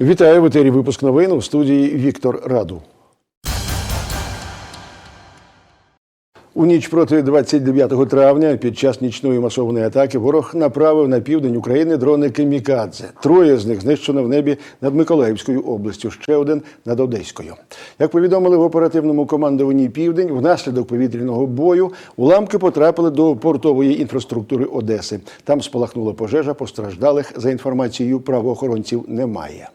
Вітаю в етері випуск новин у студії Віктор Раду. У ніч проти 29 травня під час нічної масованої атаки ворог направив на південь України дрони Кемікадзе. Троє з них знищено в небі над Миколаївською областю, ще один над Одеською. Як повідомили в оперативному командуванні Південь, внаслідок повітряного бою уламки потрапили до портової інфраструктури Одеси. Там спалахнула пожежа, постраждалих за інформацією правоохоронців немає.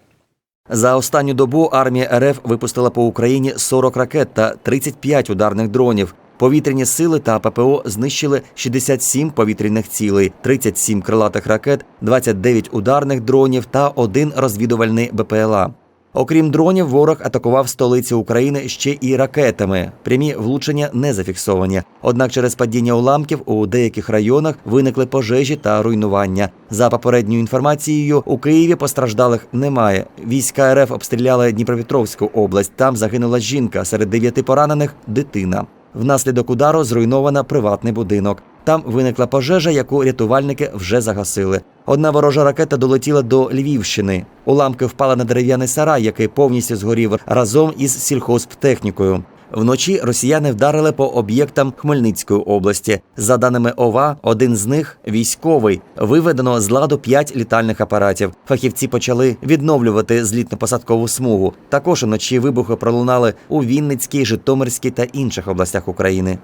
За останню добу армія РФ випустила по Україні 40 ракет та 35 ударних дронів. Повітряні сили та ППО знищили 67 повітряних цілей, 37 крилатих ракет, 29 ударних дронів та один розвідувальний БПЛА. Окрім дронів, ворог атакував столицю України ще і ракетами. Прямі влучення не зафіксовані. Однак через падіння уламків у деяких районах виникли пожежі та руйнування. За попередньою інформацією, у Києві постраждалих немає. Війська РФ обстріляли Дніпропетровську область. Там загинула жінка. Серед дев'яти поранених дитина. Внаслідок удару зруйновано приватний будинок. Там виникла пожежа, яку рятувальники вже загасили. Одна ворожа ракета долетіла до Львівщини. Уламки впали на дерев'яний сарай, який повністю згорів разом із сільхозтехнікою. Вночі росіяни вдарили по об'єктам Хмельницької області. За даними ОВА, один з них військовий. Виведено з ладу п'ять літальних апаратів. Фахівці почали відновлювати злітно-посадкову смугу. Також уночі вибухи пролунали у Вінницькій, Житомирській та інших областях України.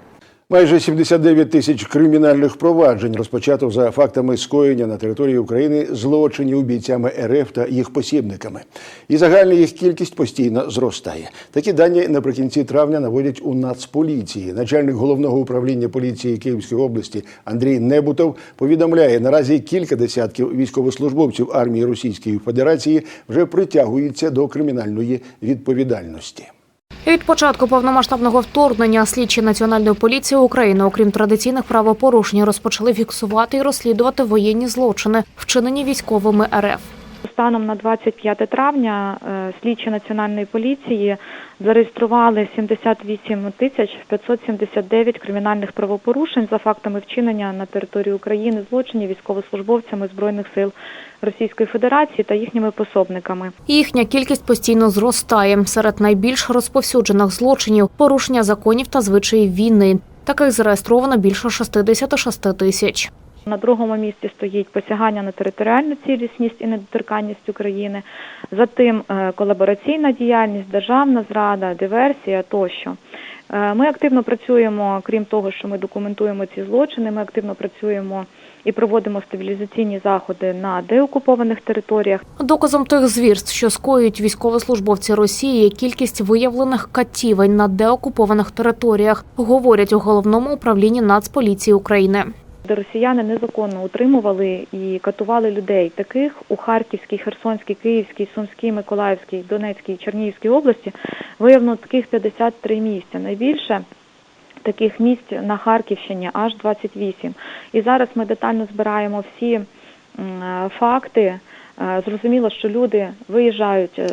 Майже 79 тисяч кримінальних проваджень розпочато за фактами скоєння на території України злочинів бійцями РФ та їх посібниками. І загальна їх кількість постійно зростає. Такі дані наприкінці травня наводять у Нацполіції. Начальник головного управління поліції Київської області Андрій Небутов повідомляє, наразі кілька десятків військовослужбовців армії Російської Федерації вже притягуються до кримінальної відповідальності. Від початку повномасштабного вторгнення слідчі Національної поліції України, окрім традиційних правопорушень, розпочали фіксувати і розслідувати воєнні злочини, вчинені військовими РФ. Станом на 25 травня е, слідчі національної поліції зареєстрували 78 тисяч 579 кримінальних правопорушень за фактами вчинення на території України злочинів військовослужбовцями збройних сил Російської Федерації та їхніми пособниками. Їхня кількість постійно зростає. Серед найбільш розповсюджених злочинів порушення законів та звичаїв війни. Таких зареєстровано більше 66 тисяч. На другому місці стоїть посягання на територіальну цілісність і недоторканність України. Затим е, колабораційна діяльність, державна зрада, диверсія тощо. Е, Ми активно працюємо, крім того, що ми документуємо ці злочини. Ми активно працюємо і проводимо стабілізаційні заходи на деокупованих територіях. Доказом тих звірств, що скоюють військовослужбовці Росії, є кількість виявлених катівень на деокупованих територіях, говорять у головному управлінні Нацполіції України. Де росіяни незаконно утримували і катували людей. Таких у Харківській, Херсонській, Київській, Сумській, Миколаївській, Донецькій, Чернігівській області виявлено таких 53 місця. Найбільше таких місць на Харківщині аж 28. І зараз ми детально збираємо всі факти. Е, Зрозуміло, що люди виїжджають е,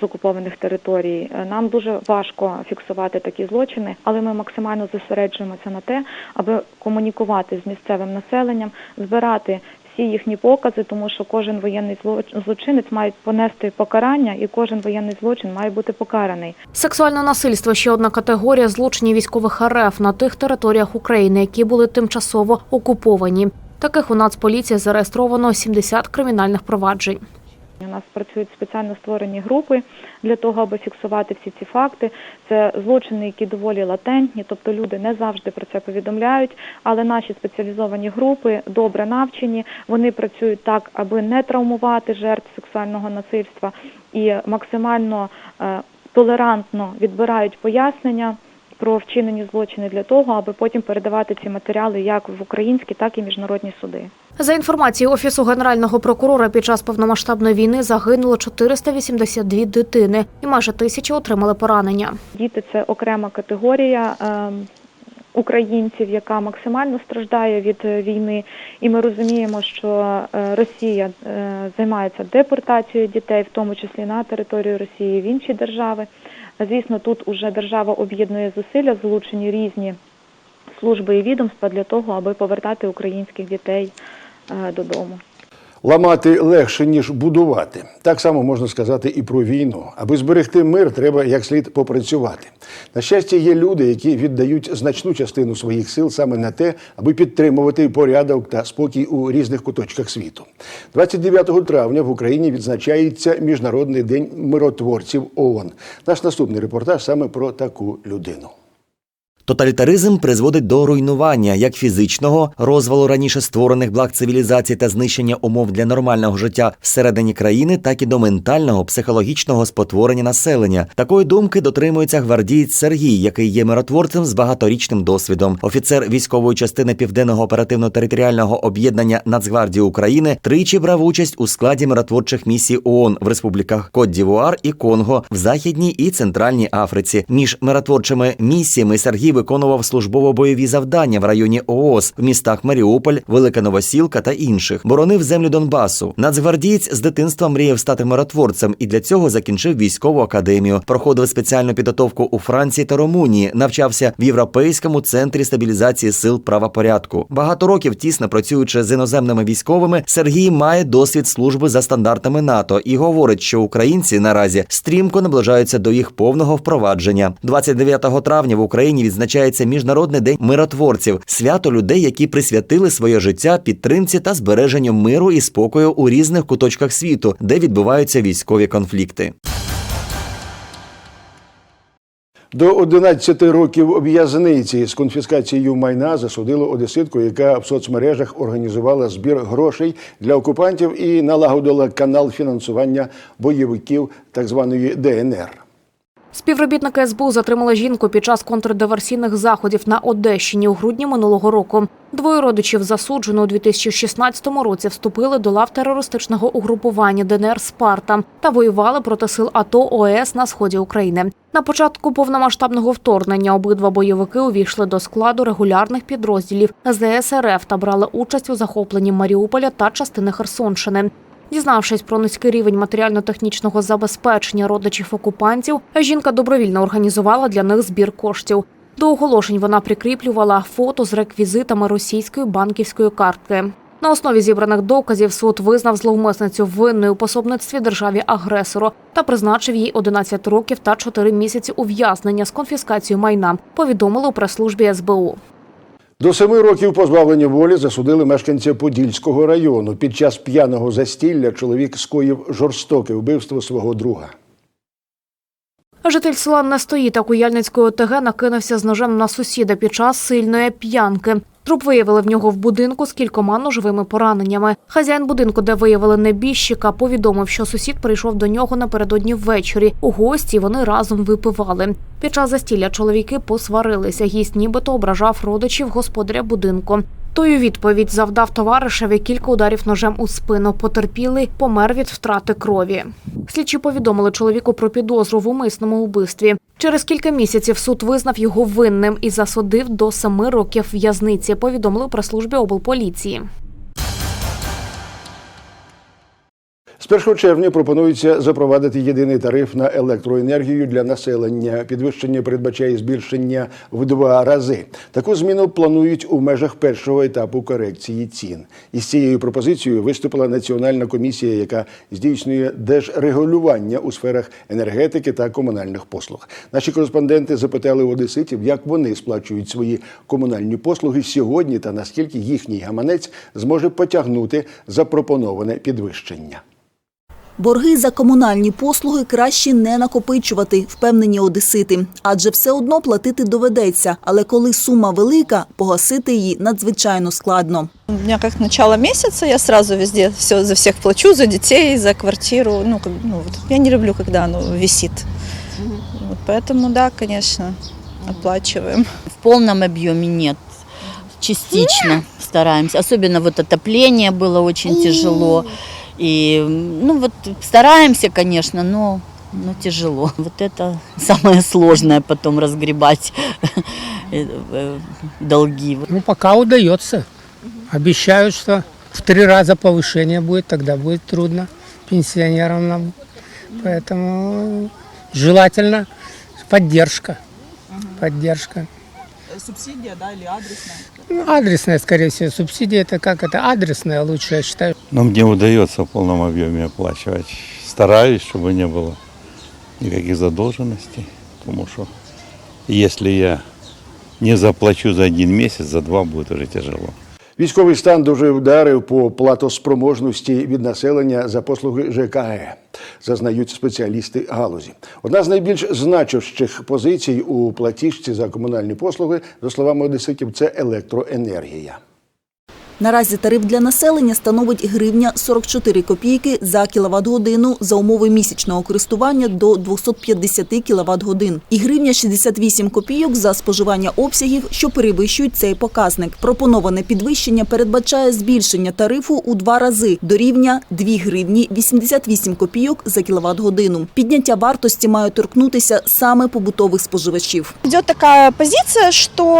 з окупованих територій. Е, Нам дуже важко фіксувати такі злочини, але ми максимально зосереджуємося на те, аби комунікувати з місцевим населенням, збирати всі їхні покази, тому що кожен воєнний злоч- злочинець має понести покарання, і кожен воєнний злочин має бути покараний. Сексуальне насильство ще одна категорія злочинів військових РФ на тих територіях України, які були тимчасово окуповані. Таких у Нацполіції зареєстровано 70 кримінальних проваджень. У нас працюють спеціально створені групи для того, аби фіксувати всі ці факти. Це злочини, які доволі латентні, тобто люди не завжди про це повідомляють. Але наші спеціалізовані групи добре навчені. Вони працюють так, аби не травмувати жертв сексуального насильства і максимально е, толерантно відбирають пояснення. Про вчинені злочини для того, аби потім передавати ці матеріали як в українські, так і міжнародні суди. За інформацією офісу генерального прокурора, під час повномасштабної війни загинуло 482 дитини, і майже тисячі отримали поранення. Діти це окрема категорія ем, українців, яка максимально страждає від е, війни, і ми розуміємо, що е, Росія е, займається депортацією дітей, в тому числі на територію Росії в інші держави. Звісно, тут уже держава об'єднує зусилля, залучені різні служби і відомства для того, аби повертати українських дітей е, додому. Ламати легше ніж будувати. Так само можна сказати і про війну. Аби зберегти мир, треба як слід попрацювати. На щастя, є люди, які віддають значну частину своїх сил саме на те, аби підтримувати порядок та спокій у різних куточках світу. 29 травня в Україні відзначається Міжнародний день миротворців ООН. Наш наступний репортаж саме про таку людину. Тоталітаризм призводить до руйнування як фізичного розвалу раніше створених благ цивілізації та знищення умов для нормального життя всередині країни, так і до ментального психологічного спотворення населення. Такої думки дотримується гвардієць Сергій, який є миротворцем з багаторічним досвідом. Офіцер військової частини південного оперативно-територіального об'єднання Нацгвардії України тричі брав участь у складі миротворчих місій ООН в республіках Кот-Дівуар і Конго в Західній і Центральній Африці. Між миротворчими місіями Сергій виконував службово-бойові завдання в районі ООС в містах Маріуполь, Велика Новосілка та інших. Боронив землю Донбасу. Нацгвардієць з дитинства мріяв стати миротворцем і для цього закінчив військову академію. Проходив спеціальну підготовку у Франції та Румунії. Навчався в Європейському центрі стабілізації сил правопорядку. Багато років тісно працюючи з іноземними військовими, Сергій має досвід служби за стандартами НАТО і говорить, що українці наразі стрімко наближаються до їх повного впровадження. 29 травня в Україні відзначається міжнародний день миротворців, свято людей, які присвятили своє життя підтримці та збереженню миру і спокою у різних куточках світу, де відбуваються військові конфлікти. До 11 років в'язниці з конфіскацією майна засудили одеситку, яка в соцмережах організувала збір грошей для окупантів і налагодила канал фінансування бойовиків так званої ДНР. Співробітники СБУ затримали жінку під час контрдиверсійних заходів на Одещині у грудні минулого року. Двоє родичів засуджено у 2016 році вступили до лав терористичного угрупування ДНР Спарта та воювали проти сил АТО ОС на сході України. На початку повномасштабного вторгнення обидва бойовики увійшли до складу регулярних підрозділів ЗС РФ та брали участь у захопленні Маріуполя та частини Херсонщини. Дізнавшись про низький рівень матеріально-технічного забезпечення родичів окупантів, жінка добровільно організувала для них збір коштів. До оголошень вона прикріплювала фото з реквізитами російської банківської картки. На основі зібраних доказів суд визнав зловмисницю винною у пособництві державі агресору та призначив їй 11 років та 4 місяці ув'язнення з конфіскацією майна. Повідомили у прес-службі СБУ. До семи років позбавлення волі засудили мешканця Подільського району. Під час п'яного застілля чоловік скоїв жорстоке вбивство свого друга. Житель села Нестоїта Куяльницької ОТГ накинувся з ножем на сусіда під час сильної п'янки. Труп виявили в нього в будинку з кількома ножовими пораненнями. Хазяїн будинку, де виявили небіжчика, повідомив, що сусід прийшов до нього напередодні ввечері. У гості вони разом випивали. Під час застілля чоловіки посварилися. Гість нібито ображав родичів господаря будинку. Той у відповідь завдав товаришеві кілька ударів ножем у спину. Потерпілий помер від втрати крові. Слідчі повідомили чоловіку про підозру в умисному вбивстві. Через кілька місяців суд визнав його винним і засудив до семи років в'язниці. Повідомили у прес-службі облполіції. З 1 червня пропонується запровадити єдиний тариф на електроенергію для населення. Підвищення передбачає збільшення в два рази. Таку зміну планують у межах першого етапу корекції цін. Із цією пропозицією виступила національна комісія, яка здійснює держрегулювання у сферах енергетики та комунальних послуг. Наші кореспонденти запитали у одеситів, як вони сплачують свої комунальні послуги сьогодні та наскільки їхній гаманець зможе потягнути запропоноване підвищення. Борги за комунальні послуги краще не накопичувати, впевнені одесити, адже все одно платити доведеться. Але коли сума велика, погасити її надзвичайно складно. У меня как начало месяца, я сразу везде все за всех плачу, за детей, за квартиру. Ну, как, ну вот, я не люблю, когда оно висит. Вот поэтому, да, конечно, оплачиваем. В полном объеме нет. Частично стараемся. Особенно вот отопление было очень тяжело. И, ну вот, стараемся, конечно, но, но тяжело. Вот это самое сложное потом разгребать э, э, долги. Ну, пока удается. Обещают, что в три раза повышение будет, тогда будет трудно пенсионерам нам. Поэтому желательно поддержка. Поддержка. субсидия, да, или адресная? Ну, адресная, скорее всего, субсидия, это как это, адресная лучше, я считаю. Но мне удается в полном объеме оплачивать. Стараюсь, чтобы не было никаких задолженностей, потому что если я не заплачу за один месяц, за два будет уже тяжело. Військовий стан дуже вдарив по платоспроможності від населення за послуги ЖКГ, зазнають спеціалісти галузі. Одна з найбільш значущих позицій у платіжці за комунальні послуги, за словами одеситів, це електроенергія. Наразі тариф для населення становить гривня 44 копійки за кіловат-годину за умови місячного користування до 250 кіловат-годин і гривня 68 копійок за споживання обсягів, що перевищують цей показник. Пропоноване підвищення передбачає збільшення тарифу у два рази до рівня 2 гривні 88 копійок за кіловат-годину. Підняття вартості має торкнутися саме побутових споживачів. Идет такая позиция, что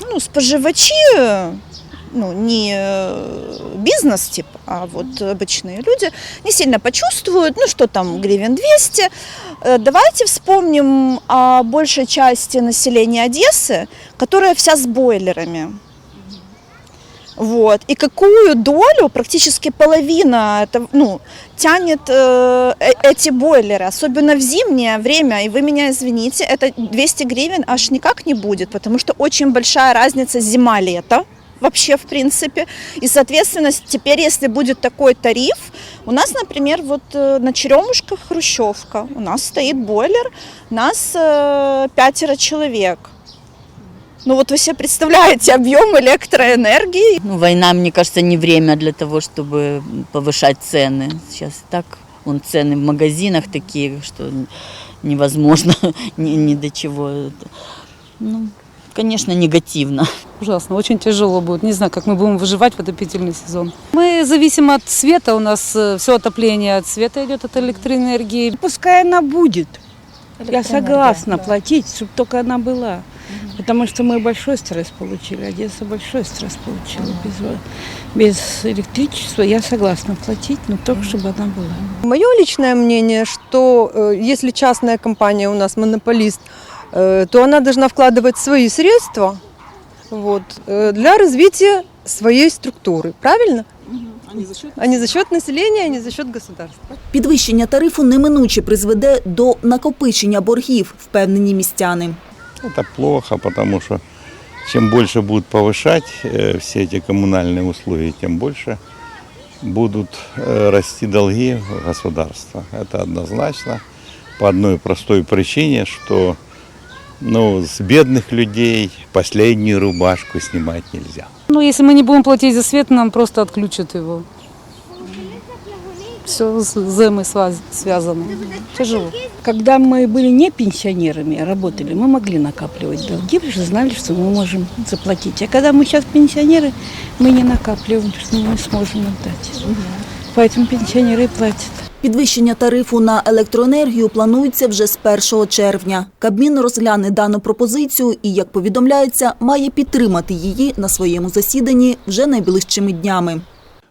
ну, споживачи, ну, не э, бизнес тип, а вот обычные люди, не сильно почувствуют, ну, что там, гривен 200. Э, Давайте вспомним о большей части населения Одессы, которая вся с бойлерами. Вот. И какую долю, практически половина, это, ну, тянет э, э- эти бойлеры, особенно в зимнее время, и вы меня извините, это 200 гривен аж никак не будет, потому что очень большая разница зима-лето вообще в принципе. И, соответственно, с- теперь, если будет такой тариф, у нас, например, вот э, на Черемушках Хрущевка, у нас стоит бойлер, нас э, пятеро человек. Ну вот вы себе представляете объем электроэнергии, Ну, война, мне кажется, не время для того, чтобы повышать цены. Сейчас так вон цены в магазинах такие, что невозможно ни, ни до чего. Ну, конечно, негативно. Ужасно, очень тяжело будет. Не знаю, как мы будем выживать в отопительный сезон. Мы зависим от света, у нас все отопление от света идет, от электроэнергии. Пускай она будет. Я согласна платить, чтобы только она была. Потому что мы большой стресс получили. Одесса большой стресс получила. Без, во- без электричества я согласна платить, но только чтобы она была. Мое личное мнение, что э, если частная компания у нас монополист, э, то она должна вкладывать свои средства вот, э, для развития своей структуры. Правильно? А не за счет А не за счет населения, а не за счет государства. Підвищення тарифу неминуче призведе до накопичення боргів, впевнені містяни. Это плохо, потому что чем больше будут повышать э, все эти коммунальные услуги, тем больше будут э, расти долги государства. Это однозначно. По одной простой причине, что ну, с бедных людей последнюю рубашку снимать нельзя. Ну, если мы не будем платить за свет, нам просто отключат его. Все с зэмой сваз- связано. Тяжело. Когда мы были не пенсионерами, а работали, мы могли накапливать долги, потому что знали, что мы можем заплатить. А когда мы сейчас пенсионеры, мы не накапливаем, потому что мы не сможем отдать. Поэтому пенсионеры и платят. Підвищення тарифу на електроенергію планується вже з 1 червня. Кабмін розгляне дану пропозицію і, як повідомляється, має підтримати її на своєму засіданні вже найближчими днями.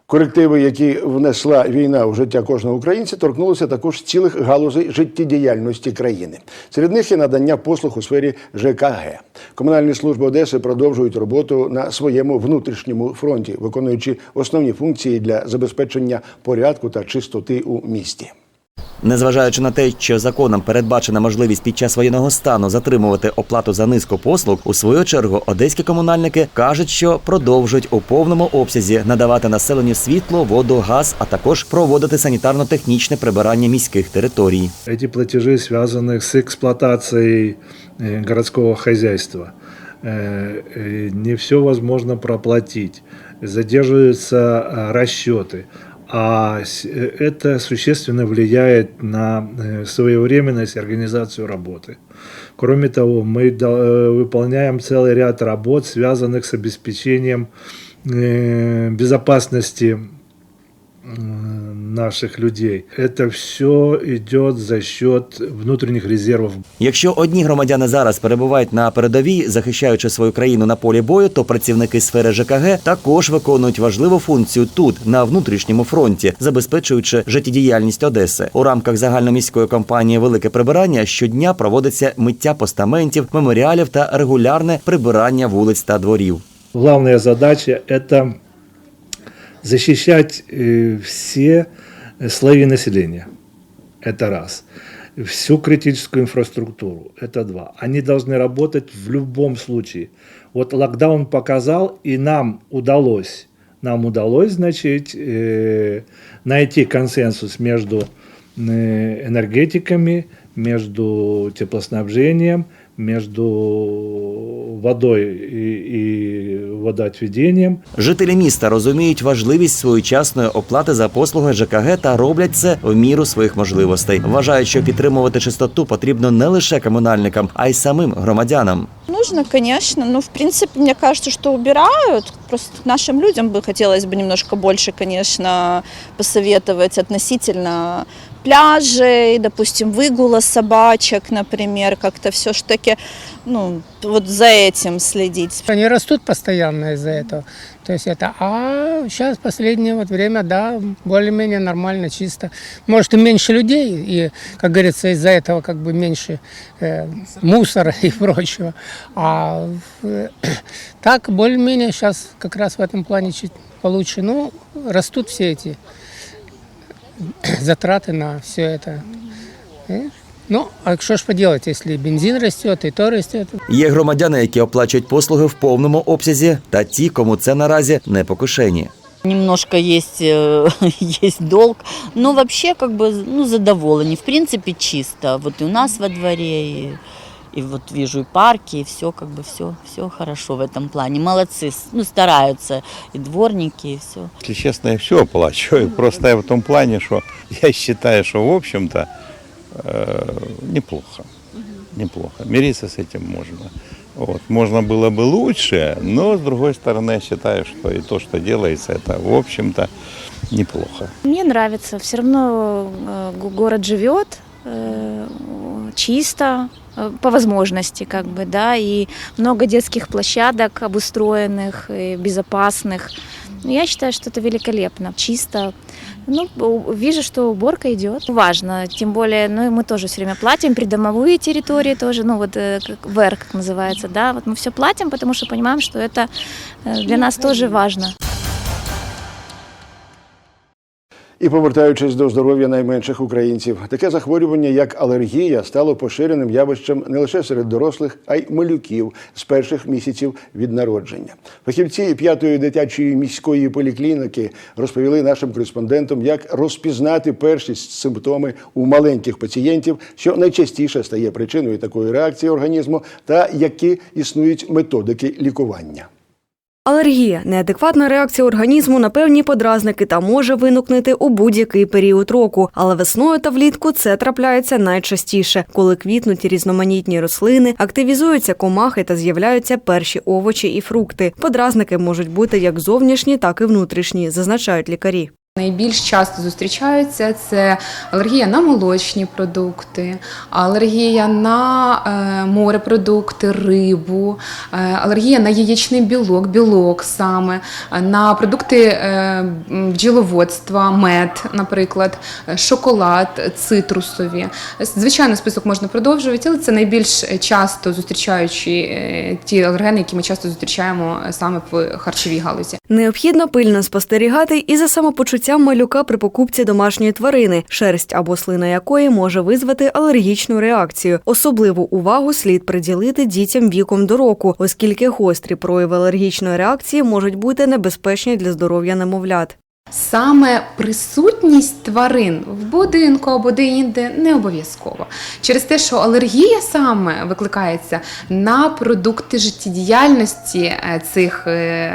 Корективи, які внесла війна у життя кожного українця, торкнулися також цілих галузей життєдіяльності країни. Серед них є надання послуг у сфері ЖКГ. Комунальні служби Одеси продовжують роботу на своєму внутрішньому фронті, виконуючи основні функції для забезпечення порядку та чистоти у місті. Незважаючи на те, що законом передбачена можливість під час воєнного стану затримувати оплату за низку послуг, у свою чергу одеські комунальники кажуть, що продовжують у повному обсязі надавати населенню світло, воду, газ, а також проводити санітарно-технічне прибирання міських територій. Эти платежи связаны с эксплуатацией э, городского хозяйства. Э, э, Не все возможно проплатить. Задерживаются а, расчеты. А с- э, это существенно влияет на э, своевременность и организацию работы. Кроме того, мы до- э, выполняем целый ряд работ, связанных с обеспечением э, безопасности э, наших людей. Это все идет за счет внутренних резервов Якщо одні громадяни зараз перебувають на передовій, захищаючи свою країну на полі бою, то працівники сфери ЖКГ також виконують важливу функцію тут, на внутрішньому фронті, забезпечуючи життєдіяльність Одеси. У рамках загальноміської кампанії Велике прибирання щодня проводиться миття постаментів, меморіалів та регулярне прибирання вулиць та дворів. Главная задача – это защищать э, все слои населения. Это раз. Всю критическую инфраструктуру. Это два. Они должны работать в любом случае. Вот локдаун показал, и нам удалось, нам удалось, значит, э, найти консенсус между э, энергетиками, между теплоснабжением, между водой и, и водоотведением. Жителі міста розуміють важливість своєчасної оплати за послуги ЖКГ та роблять це в міру своїх можливостей. Вважають, що підтримувати чистоту потрібно не лише комунальникам, а й самим громадянам. Нужно, конечно, но в принципе, мне кажется, что убирают. Просто нашим людям бы хотелось бы немножко больше, конечно, посоветовать относительно пляжей, допустим, выгула собачек, например, как-то все ж таки, ну, вот за этим следить. Они растут постоянно из-за этого. То есть это, а сейчас последнее вот время, да, более-менее нормально, чисто. Может и меньше людей, и, как говорится, из-за этого как бы меньше э, мусора и прочего. А э, так более-менее сейчас как раз в этом плане чуть получше. Ну, растут все эти затраты на все это. И, ну, а что ж поделать, если бензин растет, и то растет. Є громадяни, які оплачують послуги в повному обсязі, та ті, кому це наразі не по кишені. Немножко есть, э, есть долг, но вообще как бы ну, задоволені. В принципе, чисто. Вот и у нас во дворе, и, и вот вижу и парки, и все как бы все, все хорошо в этом плане. Молодцы, с- ну, стараются и дворники, и все. Если честно, я все оплачиваю. Просто я в том плане, что я считаю, что, в общем-то, э, неплохо. Неплохо. Мириться с этим можно. Вот. Можно было бы лучше, но, с другой стороны, я считаю, что и то, что делается, это, в общем-то, неплохо. Мне нравится. Все равно э, г- город живет э, чисто э, по возможности, как бы, да, и много детских площадок обустроенных, и безопасных. Я считаю, что это великолепно, чисто. Ну, у- вижу, что уборка идет. Важно, тем более, ну, и мы тоже все время платим, придомовые территории тоже, ну, вот э, как ВЭР, как называется, да, вот мы все платим, потому что понимаем, что это э, для нас тоже важно. І повертаючись до здоров'я найменших українців, таке захворювання, як алергія, стало поширеним явищем не лише серед дорослих, а й малюків з перших місяців від народження. Фахівці п'ятої дитячої міської поліклініки розповіли нашим кореспондентам, як розпізнати перші симптоми у маленьких пацієнтів, що найчастіше стає причиною такої реакції організму, та які існують методики лікування. Алергія неадекватна реакція організму на певні подразники та може виникнути у будь-який період року. Але весною та влітку це трапляється найчастіше, коли квітнуть різноманітні рослини, активізуються комахи та з'являються перші овочі і фрукти. Подразники можуть бути як зовнішні, так і внутрішні, зазначають лікарі. Найбільш часто зустрічаються це алергія на молочні продукти, алергія на е, морепродукти, рибу, е, алергія на яєчний білок, білок саме, на продукти е, бджіловодства, мед, наприклад, шоколад, цитрусові. Звичайно, список можна продовжувати, але це найбільш часто зустрічаючі ті алергени, які ми часто зустрічаємо саме в харчовій галузі. Необхідно пильно спостерігати і за самопочуттям малюка при покупці домашньої тварини, шерсть або слина якої може визвати алергічну реакцію. Особливу увагу слід приділити дітям віком до року, оскільки гострі прояви алергічної реакції можуть бути небезпечні для здоров'я немовлят. Саме присутність тварин в будинку або де-інде не обов'язково. Через те, що алергія саме викликається на продукти життєдіяльності е, цих е,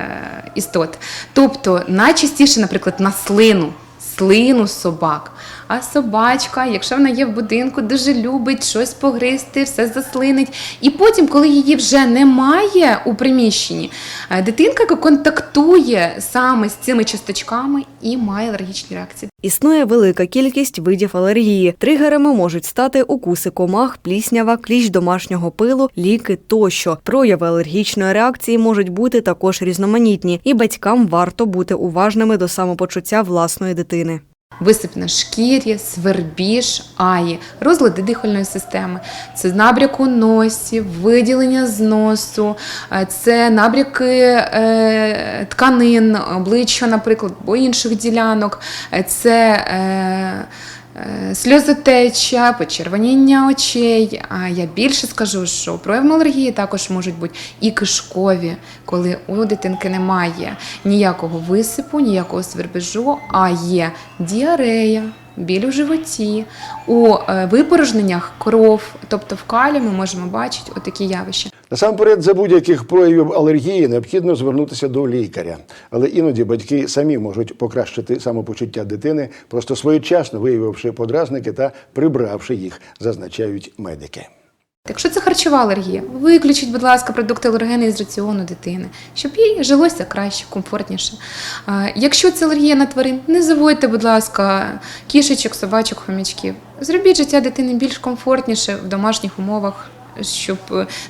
істот. Тобто найчастіше, наприклад, на слину. слину собак. А собачка, якщо вона є в будинку, дуже любить щось погризти, все заслинить. І потім, коли її вже немає у приміщенні, е, дитинка контактує саме з цими часточками і має алергічні реакції. Існує велика кількість видів алергії. Тригерами можуть стати укуси комах, пліснява, кліщ домашнього пилу, ліки тощо. Прояви алергічної реакції можуть бути також різноманітні, і батькам варто бути уважними до самопочуття власної дитини. Висип на шкірі, свербіж, аї, розлади дихальної системи, це набряк у носі, виділення з носу, е, це набряки е, тканин, обличчя, наприклад, або інших ділянок, е, це сльозотеча, почервоніння очей. А я більше скажу, що проявами алергії також можуть бути і кишкові, коли у дитинки немає ніякого висипу, ніякого свербежу, а є діарея. Біль у животі, у е, випорожненнях кров, тобто в калі ми можемо бачити отакі явища. Насамперед, за будь-яких проявів алергії необхідно звернутися до лікаря. Але іноді батьки самі можуть покращити самопочуття дитини, просто своєчасно виявивши подразники та прибравши їх, зазначають медики. Якщо це харчова алергія, виключіть, будь ласка, продукти алергени із раціону дитини, щоб їй жилося краще, комфортніше. Якщо це алергія на тварин, не заводьте, будь ласка, кішечок, собачок, хомячків. Зробіть життя дитини більш комфортніше в домашніх умовах, щоб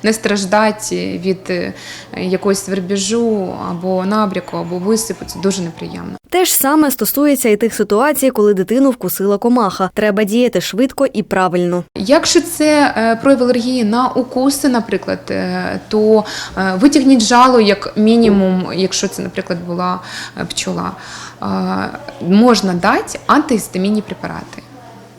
не страждати від е, якогось свербіжу або набряку, або висипу. Це дуже неприємно. Те ж саме стосується і тих ситуацій, коли дитину вкусила комаха. Треба діяти швидко і правильно. Якщо це е, прояв алергії на укуси, наприклад, е, то витягніть жало як мінімум, якщо це, наприклад, була пчола. Можна дати антигістамінні препарати.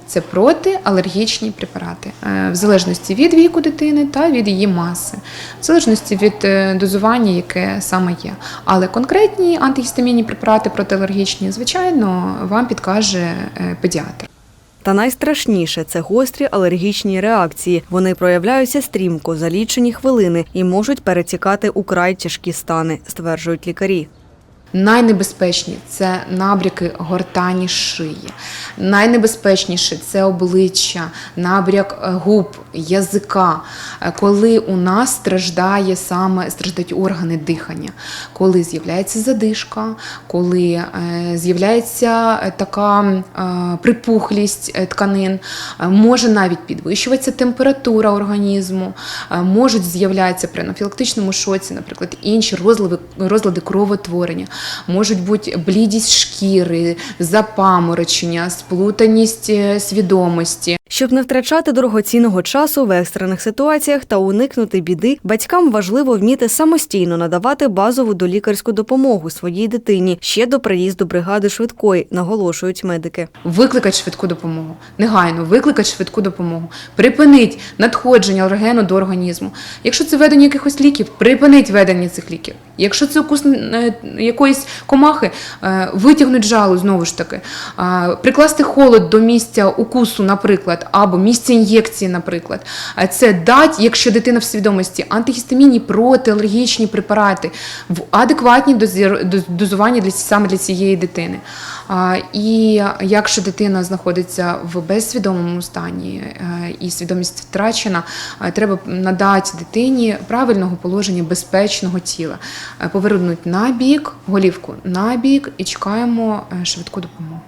Це протиалергічні препарати, е, в залежності від віку дитини та від її маси, в залежності від е, дозування, яке саме є. Але конкретні антигістамінні препарати протиалергічні, звичайно, вам підкаже е, педіатр. Та найстрашніше це гострі алергічні реакції. Вони проявляються стрімко за лічені хвилини і можуть перетікати у тяжкі стани, стверджують лікарі. Найнебезпечні це набряки гортані шиї. Найнебезпечніше це обличчя, набряк губ, язика, коли у нас страждає саме страждають органи дихання, коли з'являється задишка, коли е, з'являється така е, припухлість е, тканин, може навіть підвищуватися температура організму, можуть з'являтися при анафілактичному шоці, наприклад, інші розлади, розлади кровотворення, можуть бути блідість шкіри, запаморочення, сплутаність е, свідомості. Щоб не втрачати дорогоцінного часу в екстрених ситуаціях та уникнути біди, батькам важливо вміти самостійно надавати базову долікарську допомогу своїй дитині ще до приїзду бригади швидкої, наголошують медики. Викликати швидку допомогу, негайно викликати швидку допомогу, припинить надходження алергену до організму. Якщо це введення якихось ліків, припинить введення цих ліків. Якщо це укус е, якоїсь комахи, е, витягнуть жалу знову ж таки, прикласти холод до місця укусу, наприклад, або місця ін'єкції, наприклад. Це дать, якщо дитина в свідомості, антигістамінні протиалергічні препарати в адекватній дозуванні для саме для цієї дитини. І якщо дитина знаходиться в безсвідомому стані е, і свідомість втрачена, е, треба надати дитині правильного положення безпечного тіла. Е, Повернути на бік, голівку на бік і чекаємо швидку допомогу.